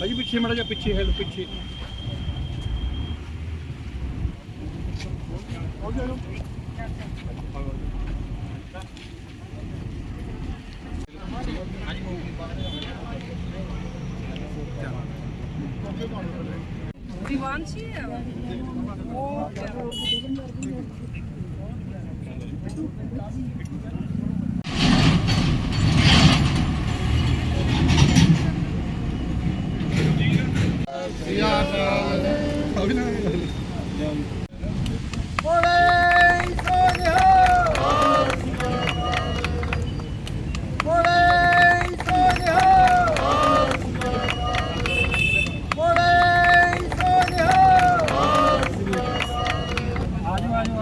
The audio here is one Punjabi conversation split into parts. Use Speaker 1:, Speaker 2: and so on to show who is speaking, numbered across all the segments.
Speaker 1: ਭਾਜੀ ਪਿੱਛੇ ਮੜਾ ਜਾ ਪਿੱਛੇ ਹੈ ਪਿੱਛੇ।
Speaker 2: ਦੀਵਾਨਸ਼ੀ ਹੈ ਉਹ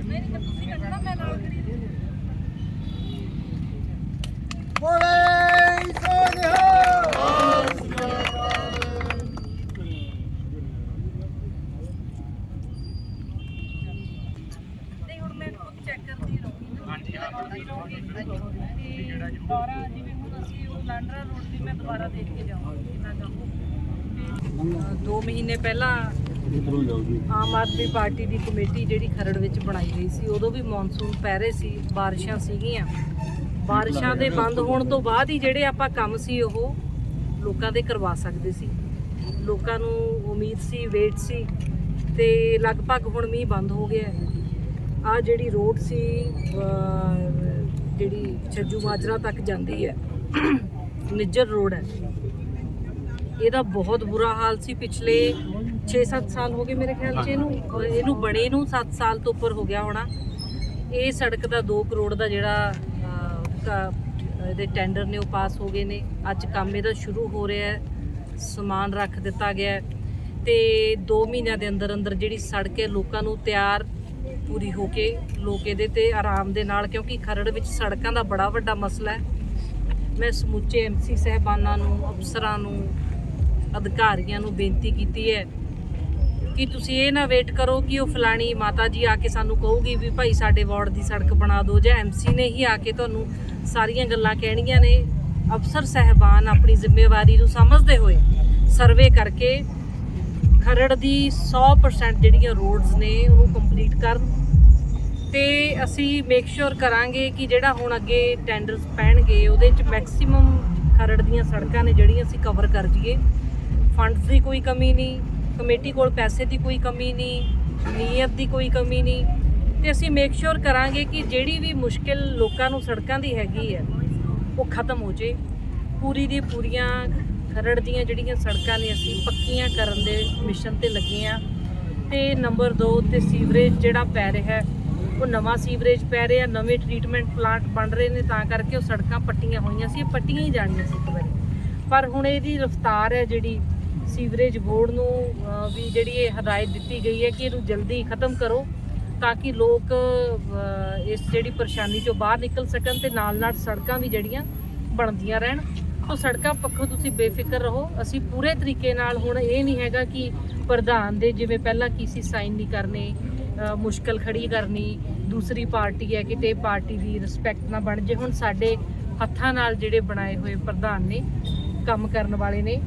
Speaker 2: ਨਹੀਂ ਤਾਂ ਤੁਸੀਂ ਕੱਢਣਾ ਮੈਂ ਨਾਲ ਖੜੀ ਨਹੀਂ ਹੁਣ ਮੈਂ ਖੁਦ ਚੈੱਕ ਕਰਦੀ ਰਹੂੰਗੀ ਨਾ ਹਾਂਜੀ ਹਾਂ ਦੁਬਾਰਾ ਜਿਵੇਂ ਹੁਣ ਅਸੀਂ ਉਹ ਲਾਂਡਰਾ ਰੋਡ ਦੀ ਮੈਂ ਦੁਬਾਰਾ ਦੇਖ ਕੇ ਜਾਵਾਂਗੀ ਕਿੰਨਾ ਕੰਮ ਦੋ ਮਹੀਨੇ ਪਹਿਲਾਂ ਆਮ ਆਦਮੀ ਪਾਰਟੀ ਦੀ ਕਮੇਟੀ ਜਿਹੜੀ ਖਰੜ ਵਿੱਚ ਬਣਾਈ ਗਈ ਸੀ ਉਦੋਂ ਵੀ ਮੌਨਸੂਨ ਪੈ ਰਹੇ ਸੀ ਬਾਰਿਸ਼ਾਂ ਸੀਗੀਆਂ। ਬਾਰਿਸ਼ਾਂ ਦੇ ਬੰਦ ਹੋਣ ਤੋਂ ਬਾਅਦ ਹੀ ਜਿਹੜੇ ਆਪਾਂ ਕੰਮ ਸੀ ਉਹ ਲੋਕਾਂ ਦੇ ਕਰਵਾ ਸਕਦੇ ਸੀ। ਲੋਕਾਂ ਨੂੰ ਉਮੀਦ ਸੀ ਵੇਟ ਸੀ ਤੇ ਲਗਭਗ ਹੁਣ ਮੀਂਹ ਬੰਦ ਹੋ ਗਿਆ ਆ ਜਿਹੜੀ ਰੋਡ ਸੀ ਜਿਹੜੀ ਛੱਜੂ ਮਾਜਰਾ ਤੱਕ ਜਾਂਦੀ ਹੈ ਨਿੱਜਰ ਰੋਡ ਹੈ। ਇਹਦਾ ਬਹੁਤ ਬੁਰਾ ਹਾਲ ਸੀ ਪਿਛਲੇ 6-7 ਸਾਲ ਹੋ ਗਏ ਮੇਰੇ ਖਿਆਲ 'ਚ ਇਹਨੂੰ। ਅਹ ਇਹਨੂੰ ਬਣੇ ਨੂੰ 7 ਸਾਲ ਤੋਂ ਉੱਪਰ ਹੋ ਗਿਆ ਹੋਣਾ। ਇਹ ਸੜਕ ਦਾ 2 ਕਰੋੜ ਦਾ ਜਿਹੜਾ ਅਹ, ਕ- ਇਹਦੇ ਟੈਂਡਰ ਨੇ ਉਹ ਪਾਸ ਹੋ ਗਏ ਨੇ। ਅੱਜ ਕੰਮ ਇਹਦਾ ਸ਼ੁਰੂ ਹੋ ਰਿਹਾ ਹੈ। ਸਮਾਨ ਰੱਖ ਦਿੱਤਾ ਗਿਆ ਹੈ। ਤੇ 2 ਮਹੀਨਿਆਂ ਦੇ ਅੰਦਰ ਅੰਦਰ ਜਿਹੜੀ ਸੜਕ ਹੈ ਲੋਕਾਂ ਨੂੰ ਤਿਆਰ ਪੂਰੀ ਹੋ ਕੇ ਲੋਕ ਇਹਦੇ ਤੇ ਆਰਾਮ ਦੇ ਨਾਲ ਕਿਉਂਕਿ ਖਰੜ ਵਿੱਚ ਸੜਕਾਂ ਦਾ ਬੜਾ ਵੱਡਾ ਮਸਲਾ ਹੈ। ਮੈਂ ਸਮੁੱਚੇ ਐਮਸੀ ਸਹਿਬਾਨਾਂ ਨੂੰ, ਅਫਸਰਾਂ ਨੂੰ, ਅਧਿਕਾਰੀਆਂ ਨੂੰ ਬੇਨਤੀ ਕੀਤੀ ਹੈ ਕਿ ਤੁਸੀਂ ਇਹ ਨਾ ਵੇਟ ਕਰੋ ਕਿ ਉਹ ਫਲਾਣੀ ਮਾਤਾ ਜੀ ਆ ਕੇ ਸਾਨੂੰ ਕਹੂਗੀ ਵੀ ਭਾਈ ਸਾਡੇ ਵਾਰਡ ਦੀ ਸੜਕ ਬਣਾ ਦਿਓ ਜਾਂ ਐਮਸੀ ਨੇ ਹੀ ਆ ਕੇ ਤੁਹਾਨੂੰ ਸਾਰੀਆਂ ਗੱਲਾਂ ਕਹਿਣੀਆਂ ਨੇ। ਅਫਸਰ ਸਹਿਬਾਨ ਆਪਣੀ ਜ਼ਿੰਮੇਵਾਰੀ ਨੂੰ ਸਮਝਦੇ ਹੋਏ ਸਰਵੇ ਕਰਕੇ ਖਰੜ ਦੀ 100% ਜਿਹੜੀਆਂ ਰੋਡਸ ਨੇ ਉਹਨੂੰ ਕੰਪਲੀਟ ਕਰਨ। ਤੇ ਅਸੀਂ ਮੇਕ ਸ਼ੋਰ ਕਰਾਂਗੇ ਕਿ ਜਿਹੜਾ ਹੁਣ ਅੱਗੇ ਟੈਂਡਰਸ ਪੈਣਗੇ, ਉਹਦੇ ਚ ਮੈਕਸਿਮਮ ਖਰੜ ਦੀਆਂ ਸੜਕਾਂ ਨੇ ਜਿਹੜੀਆਂ ਅਸੀਂ ਕਵਰ ਕਰ ਜੀਏ ਫੰਡਸ ਦੀ ਕੋਈ ਕਮੀ ਨਹੀਂ ਕਮੇਟੀ ਕੋਲ ਪੈਸੇ ਦੀ ਕੋਈ ਕਮੀ ਨਹੀਂ, ਨੀਅਤ ਦੀ ਕੋਈ ਕਮੀ ਨਹੀਂ। ਤੇ ਅਸੀਂ ਮੇਕ ਸ਼ੋਰ ਕਰਾਂਗੇ ਕਿ ਜਿਹੜੀ ਵੀ ਮੁਸ਼ਕਿਲ ਲੋਕਾਂ ਨੂੰ ਸੜਕਾਂ ਦੀ ਹੈਗੀ ਹੈ, ਉਹ ਖਤਮ ਹੋ ਜੇ। ਪੂਰੀ ਦੀ ਪੂਰੀਆਂ ਖਰੜ ਦੀਆਂ ਜਿਹੜੀਆਂ ਸੜਕਾਂ ਨੇ ਅਸੀਂ ਪੱਕੀਆਂ ਕਰਨ ਦੇ ਮਿਸ਼ਨ ਤੇ ਲੱਗੇ ਆ ਤੇ ਨੰਬਰ 2 ਤੇ ਸੀਵਰੇਜ ਜਿਹੜਾ ਪੈ ਰਿਹਾ ਹੈ ਉਹ ਨਵਾਂ ਸੀਵਰੇਜ ਪੈ ਰਿਹਾ, ਨਵੇਂ ਟ੍ਰੀਟਮੈਂਟ ਪਲਾਂਟ ਬਣ ਰਹੇ ਨੇ, ਤਾਂ ਕਰਕੇ ਉਹ ਸੜਕਾਂ ਪੱਟੀਆਂ ਹੋਈਆਂ ਸੀ ਪੱਟੀਆਂ ਹੀ ਜਾਣੀਆਂ ਸੀ ਇੱਕ ਵਾਰੀ। ਪਰ ਹੁਣ ਇਹਦੀ ਰਫ਼ਤਾਰ ਹੈ ਜਿਹੜੀ ਸੀਵਰੇਜ ਬੋਰਡ ਨੂੰ ਵੀ ਜਿਹੜੀ ਇਹ ਹਦਾਇਤ ਦਿੱਤੀ ਗਈ ਹੈ ਕਿ ਇਹਨੂੰ ਜਲਦੀ ਖਤਮ ਕਰੋ, ਤਾਂ ਕਿ ਲੋਕ ਇਸ ਜਿਹੜੀ ਪਰੇਸ਼ਾਨੀ ਚੋਂ ਬਾਹਰ ਨਿਕਲ ਸਕਣ ਤੇ ਨਾਲ ਨਾਲ ਸੜਕਾਂ ਵੀ ਜਿਹੜੀਆਂ ਬਣਦੀਆਂ ਰਹਿਣ। ਤਾਂ ਸੜਕਾਂ ਪੱਖੋਂ ਤੁਸੀਂ ਬੇਫਿਕਰ ਰਹੋ। ਅਸੀਂ ਪੂਰੇ ਤਰੀਕੇ ਨਾਲ ਹੁਣ ਇਹ ਨਹੀਂ ਹੈਗਾ ਕਿ ਪ੍ਰਧਾਨ ਦੇ ਜਿਵੇਂ ਪਹਿਲਾਂ ਕੀ ਸੀ, ਸਾਈਨ ਨਹੀਂ ਕਰਨੇ ਮੁਸ਼ਕਲ ਖੜੀ ਕਰਨੀ, ਦੂਸਰੀ ਪਾਰਟੀ ਹੈ ਕਿਤੇ ਪਾਰਟੀ ਦੀ ਰਿਸਪੈਕਟ ਨਾ ਬਣ ਜੇ। ਹੁਣ ਸਾਡੇ ਹੱਥਾਂ ਨਾਲ ਜਿਹੜੇ ਬਣਾਏ ਹੋਏ ਪ੍ਰਧਾਨ ਨੇ, ਕੰਮ ਕਰਨ ਵਾਲੇ ਨੇ,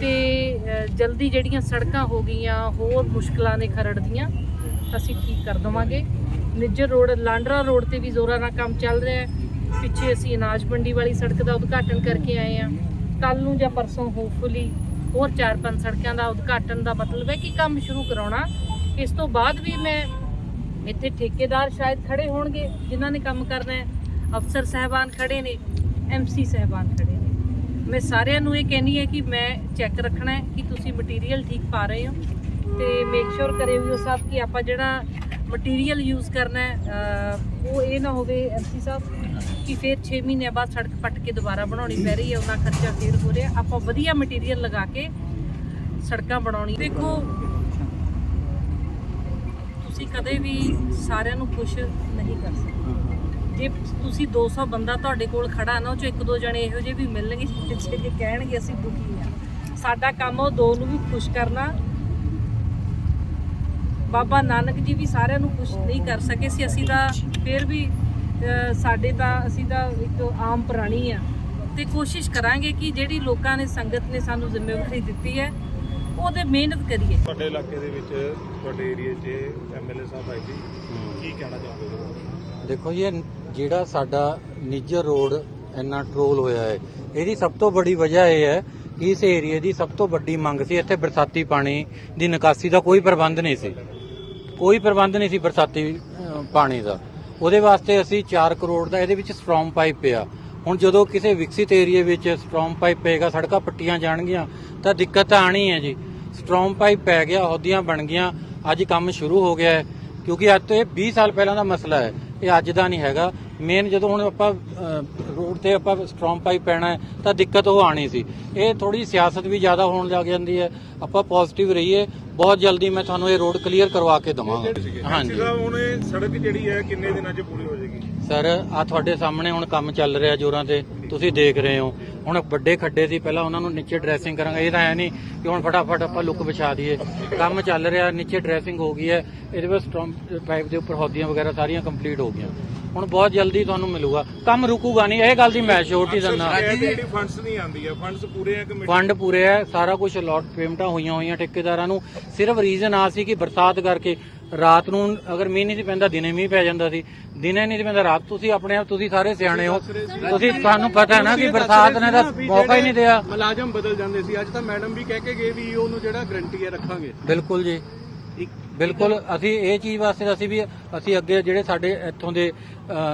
Speaker 2: ਤੇ ਜਲਦੀ ਜਿਹੜੀਆਂ ਸੜਕਾਂ ਹੋ ਗਈਆਂ, ਹੋਰ ਮੁਸ਼ਕਲਾਂ ਨੇ ਖਰੜ ਦੀਆਂ, ਅਸੀਂ ਠੀਕ ਕਰ ਦਵਾਂਗੇ। ਨਿੱਜਰ ਰੋਡ, ਲਾਂਡਰਾ ਰੋਡ ਤੇ ਵੀ ਜ਼ੋਰਾਂ ਨਾਲ ਕੰਮ ਚੱਲ ਰਿਹਾ ਹੈ। ਪਿੱਛੇ ਅਸੀਂ ਅਨਾਜ ਮੰਡੀ ਵਾਲੀ ਸੜਕ ਦਾ ਉਦਘਾਟਨ ਕਰਕੇ ਆਏ ਆ ਕੱਲ ਨੂੰ ਜਾਂ ਪਰਸੋਂ ਹੋਪਫੁਲੀ ਹੋਰ ਚਾਰ ਪੰਜ ਸੜਕਾਂ ਦਾ ਉਦਘਾਟਨ ਦਾ ਮਤਲਬ ਹੈ ਕਿ ਕੰਮ ਸ਼ੁਰੂ ਕਰਾਉਣਾ। ਇਸ ਤੋਂ ਬਾਅਦ ਵੀ ਮੈਂ ਇੱਥੇ ਠੇਕੇਦਾਰ ਸ਼ਾਇਦ ਖੜੇ ਹੋਣਗੇ, ਜਿਨ੍ਹਾਂ ਨੇ ਕੰਮ ਕਰਨਾ ਹੈ। ਅਫਸਰ ਸਹਿਬਾਨ ਖੜੇ ਨੇ ਐਮਸੀ ਸਹਿਬਾਨ ਖੜੇ ਨੇ। ਮੈਂ ਸਾਰਿਆਂ ਨੂੰ ਇਹ ਕਹਿਣੀ ਹੈ ਕਿ ਮੈਂ ਚੈੱਕ ਰੱਖਣਾ ਹੈ ਕਿ ਤੁਸੀਂ ਮਟੀਰੀਅਲ ਠੀਕ ਪਾ ਰਹੇ ਹੋ ਤੇ ਮੇਕ ਸ਼ੋਰ ਕਰੇ ਵੀ ਉਹ ਸਾਹਿਬ ਕਿ ਆਪਾਂ ਜਿਹੜਾ ਮਟੀਰੀਅਲ ਯੂਜ਼ ਕਰਨਾ ਹੈ ਉਹ ਇਹ ਨਾ ਹੋਵੇ ਐਮਸੀ ਸਾਹਿਬ, ਕਿ ਫਿਰ 6 ਮਹੀਨਿਆਂ ਬਾਅਦ ਸੜਕ ਪੱਟ ਕੇ ਦੁਬਾਰਾ ਬਣਾਉਣੀ ਪੈ ਰਹੀ ਹੈ, ਉਹਨਾਂ ਖਰਚਾ ਫੇਰ ਹੋ ਰਿਹਾ। ਆਪਾਂ ਵਧੀਆ ਮਟੀਰੀਅਲ ਲਗਾ ਕੇ ਸੜਕਾਂ ਬਣਾਉਣੀ ਦੇਖੋ ਤੁਸੀਂ ਕਦੇ ਵੀ ਸਾਰਿਆਂ ਨੂੰ ਖੁਸ਼ ਨਹੀਂ ਕਰ ਸਕਦੇ। ਜੇ ਤੁਸੀਂ 200 ਬੰਦਾ ਤੁਹਾਡੇ ਕੋਲ ਖੜਾ ਨਾ, ਉਹ ਚ ਇੱਕ ਦੋ ਜਣੇ ਇਹੋ ਜਿਹੇ ਵੀ ਮਿਲਣਗੇ ਜਿਹੜੇ ਕਹਿਣਗੇ ਅਸੀਂ ਦੁਖੀ ਆ ਸਾਡਾ ਕੰਮ ਉਹ ਦੋ ਨੂੰ ਵੀ ਖੁਸ਼ ਕਰਨਾ। ਬਾਬਾ ਨਾਨਕ ਜੀ ਵੀ ਸਾਰਿਆਂ ਨੂੰ ਖੁਸ਼ ਨਹੀਂ ਕਰ ਸਕੇ ਸੀ। ਅਸੀਂ ਤਾਂ ਫਿਰ ਵੀ ਸਾਡੇ ਤਾਂ ਅਸੀਂ ਤਾਂ ਇੱਕ ਆਮ ਪ੍ਰਾਣੀ ਆ। ਤੇ ਕੋਸ਼ਿਸ਼ ਕਰਾਂਗੇ ਕਿ ਜਿਹੜੀ ਲੋਕਾਂ ਨੇ ਸੰਗਤ ਨੇ ਸਾਨੂੰ ਜ਼ਿੰਮੇਵਾਰੀ ਦਿੱਤੀ ਹੈ ਉਹਦੇ ਮਿਹਨਤ ਕਰੀਏ।
Speaker 1: ਤੁਹਾਡੇ ਇਲਾਕੇ ਦੇ ਵਿੱਚ ਤੁਹਾਡੇ ਏਰੀਆ 'ਚ ਐਮਐਲਏ ਸਾਹਿਬ ਆਏ ਸੀ। ਕੀ ਕਹਿਣਾ ਚਾਹੋਗੇ
Speaker 3: ਦੇਖੋ ਜੀ ਇਹ ਜਿਹੜਾ ਸਾਡਾ ਨਿੱਜਰ ਰੋਡ ਇੰਨਾ ਟਰੋਲ ਹੋਇਆ ਹੈ ਇਹਦੀ ਸਭ ਤੋਂ ਬੜੀ ਵਜ੍ਹਾ ਇਹ ਹੈ ਕਿ ਇਸ ਏਰੀਏ ਦੀ ਸਭ ਤੋਂ ਵੱਡੀ ਮੰਗ ਸੀ ਇੱਥੇ ਬਰਸਾਤੀ ਪਾਣੀ ਦੀ ਨਿਕਾਸੀ ਦਾ ਕੋਈ ਪ੍ਰਬੰਧ ਨਹੀਂ ਸੀ। ਕੋਈ ਪ੍ਰਬੰਧ ਨਹੀਂ ਸੀ ਬਰਸਾਤੀ ਪਾਣੀ ਦਾ। ਉਹਦੇ ਵਾਸਤੇ ਅਸੀਂ 4 ਕਰੋੜ ਦਾ ਇਹਦੇ ਵਿੱਚ ਸਟ੍ਰੋਂਗ ਪਾਈਪ ਪਿਆ। ਹੁਣ ਜਦੋਂ ਕਿਸੇ ਵਿਕਸਿਤ ਏਰੀਏ ਵਿੱਚ ਸਟ੍ਰੋਂਗ ਪਾਈਪ ਪਏਗਾ ਸੜਕਾਂ ਪੱਟੀਆਂ ਜਾਣਗੀਆਂ ਤਾਂ ਦਿੱਕਤ ਆਣੀ ਹੈ ਜੀ। ਸਟ੍ਰੋਂਗ ਪਾਈਪ ਪੈ ਗਿਆ ਹੌਦੀਆਂ ਬਣ ਗਈਆਂ ਅੱਜ ਕੰਮ ਸ਼ੁਰੂ ਹੋ ਗਿਆ ਹੈ। ਕਿਉਂਕਿ ਅੱਜ ਤੋਂ ਇਹ 20 ਸਾਲ ਪਹਿਲਾਂ ਦਾ ਮਸਲਾ ਹੈ ਇਹ ਅੱਜ ਦਾ ਨਹੀਂ ਹੈਗਾ। ਮੇਨ ਜਦੋਂ ਹੁਣ ਆਪਾਂ ਰੋਡ ਤੇ ਆਪਾਂ ਸਟ੍ਰੋਂਗ ਪਾਈਪ ਪੈਣਾ ਹੈ ਤਾਂ ਦਿੱਕਤ ਉਹ ਆਣੀ ਸੀ। ਇਹ ਥੋੜੀ ਸਿਆਸਤ ਵੀ ਜ਼ਿਆਦਾ ਹੋਣ ਲੱਗ ਜਾਂਦੀ ਹੈ। ਆਪਾਂ ਪੋਜ਼ਿਟਿਵ ਰਹੀਏ ਬਹੁਤ ਜਲਦੀ ਮੈਂ ਤੁਹਾਨੂੰ ਇਹ ਰੋਡ ਕਲੀਅਰ ਕਰਵਾ ਕੇ ਦਵਾਂਗਾ। ਹਾਂਜੀ।
Speaker 1: ਹੁਣ ਇਹ ਸੜਕ ਜਿਹੜੀ ਹੈ ਕਿੰਨੇ ਦਿਨਾਂ 'ਚ ਪੂਰੀ ਹੋ ਜਾਏਗੀ?
Speaker 3: ਸਰ ਆ ਤੁਹਾਡੇ ਸਾਹਮਣੇ ਹੁਣ ਕੰਮ ਚੱਲ ਰਿਹਾ ਜੋਰਾਂ ਤੇ। ਤੁਸੀਂ ਦੇਖ ਰਹੇ ਹੋ। ਹੁਣ ਵੱਡੇ ਖੱਡੇ ਸੀ ਪਹਿਲਾਂ ਉਹਨਾਂ ਨੂੰ ਨੀਚੇ ਡਰੈਸਿੰਗ ਕਰਾਂਗੇ। ਇਹ ਤਾਂ ਹੈ ਨਹੀਂ ਕਿ ਹੁਣ ਫਟਾਫਟ ਆਪਾਂ ਲੁੱਕ ਵਿਛਾ ਦਈਏ। ਕੰਮ ਚੱਲ ਰਿਹਾ ਨੀਚੇ ਡਰੈਸਿੰਗ ਹੋ ਗਈ ਹੈ। ਇਹਦੇ ਵਿੱਚ ਸਟ੍ਰੋਂਗ ਪਾਈਪ ਦੇ ਉੱਪਰ ਹੌਦੀਆਂ ਵਗੈਰਾ ਸਾਰੀਆਂ ਕੰਪਲੀਟ ਹੋ ਗਈਆਂ। ਹੁਣ ਬਹੁਤ ਜਲਦੀ ਤੁਹਾਨੂੰ ਮਿਲੂਗਾ। ਕੰਮ ਰੁਕੂਗਾ ਨਹੀਂ ਇਹ ਗੱਲ ਦੀ ਮੈਂ ਸ਼ੋਰਟੀ ਦਿੰਦਾ।
Speaker 1: ਜਿਹੜੀ ਫੰਡਸ ਨਹੀਂ ਆਉਂਦੀ ਹੈ। ਫੰਡਸ ਪੂਰੇ ਆ ਕਮੇਟੀ
Speaker 3: ਫੰਡ ਪੂਰੇ ਹੈ ਸਾਰਾ ਕੁਝ ਅਲਾਟ ਪੇਮੈਂਟਾਂ ਹੋਈਆਂ ਹੋਈਆਂ ਠੇਕੇਦਾਰਾਂ ਨੂੰ। ਸਿਰਫ ਰੀਜ਼ਨ ਆ ਸੀ ਕਿ ਬਰਸਾਤ ਕਰਕੇ ਰਾਤ ਨੂੰ ਅਗਰ ਮੀਂਹ ਨਹੀਂ ਸੀ ਪੈਂਦਾ ਦਿਨੇ ਮੀਂਹ ਪੈ ਜਾਂਦਾ ਸੀ। ਦਿਨੇ ਨਹੀਂ ਸੀ ਪੈਂਦਾ ਰਾਤ ਤੁਸੀਂ ਆਪਣੇ ਆਪ ਤੁਸੀਂ ਸਾਰੇ ਸਿਆਣੇ ਹੋ। ਤੁਸੀਂ ਤੁਹਾਨੂੰ ਪਤਾ ਹੈ ਨਾ ਕਿ ਬਰਸਾਤ ਨੇ ਤਾਂ ਮੌਕਾ ਹੀ ਨਹੀਂ ਦਿਆ।
Speaker 4: ਮੁਲਾਜ਼ਮ ਬਦਲ ਜਾਂਦੇ ਸੀ। ਅੱਜ ਤਾਂ ਮੈਡਮ ਵੀ ਕਹਿ ਕੇ ਗਏ ਵੀ ਉਹਨੂੰ ਜਿਹੜਾ ਗਰੰਟੀ ਹੈ ਰੱਖਾਂਗੇ।
Speaker 3: ਬਿਲਕੁਲ ਜੀ। ਬਿਲਕੁਲ ਅਸੀਂ ਇਹ ਚੀਜ਼ ਵਾਸਤੇ ਅਸੀਂ ਵੀ ਅਸੀਂ ਅੱਗੇ ਜਿਹੜੇ ਸਾਡੇ ਇੱਥੋਂ ਦੇ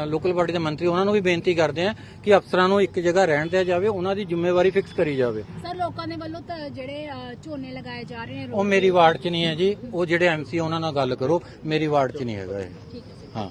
Speaker 3: ਲੋਕਲ ਪਾਰਟੀ ਦੇ ਮੰਤਰੀ ਉਹਨਾਂ ਨੂੰ ਵੀ ਬੇਨਤੀ ਕਰਦੇ ਹਾਂ ਕਿ ਅਫਸਰਾਂ ਨੂੰ ਇੱਕ ਜਗ੍ਹਾ ਰਹਿਣ ਦਿਆ ਜਾਵੇ ਉਹਨਾਂ ਦੀ ਜ਼ਿੰਮੇਵਾਰੀ ਫਿਕਸ ਕਰੀ ਜਾਵੇ।
Speaker 5: ਸਰ ਲੋਕਾਂ ਦੇ ਵੱਲੋਂ ਤਾਂ ਜਿਹੜੇ ਝੋਨੇ ਲਗਾਏ ਜਾ ਰਹੇ ਨੇ
Speaker 3: ਉਹ ਮੇਰੀ ਵਾਰਡ 'ਚ ਨਹੀਂ ਹੈ ਜੀ ਉਹ ਜਿਹੜੇ ਐਮਸੀ ਉਹਨਾਂ ਨਾਲ ਗੱਲ ਕਰੋ ਮੇਰੀ ਵਾਰਡ 'ਚ ਨਹੀਂ ਹੈਗਾ ਇਹ। ਹਾਂ।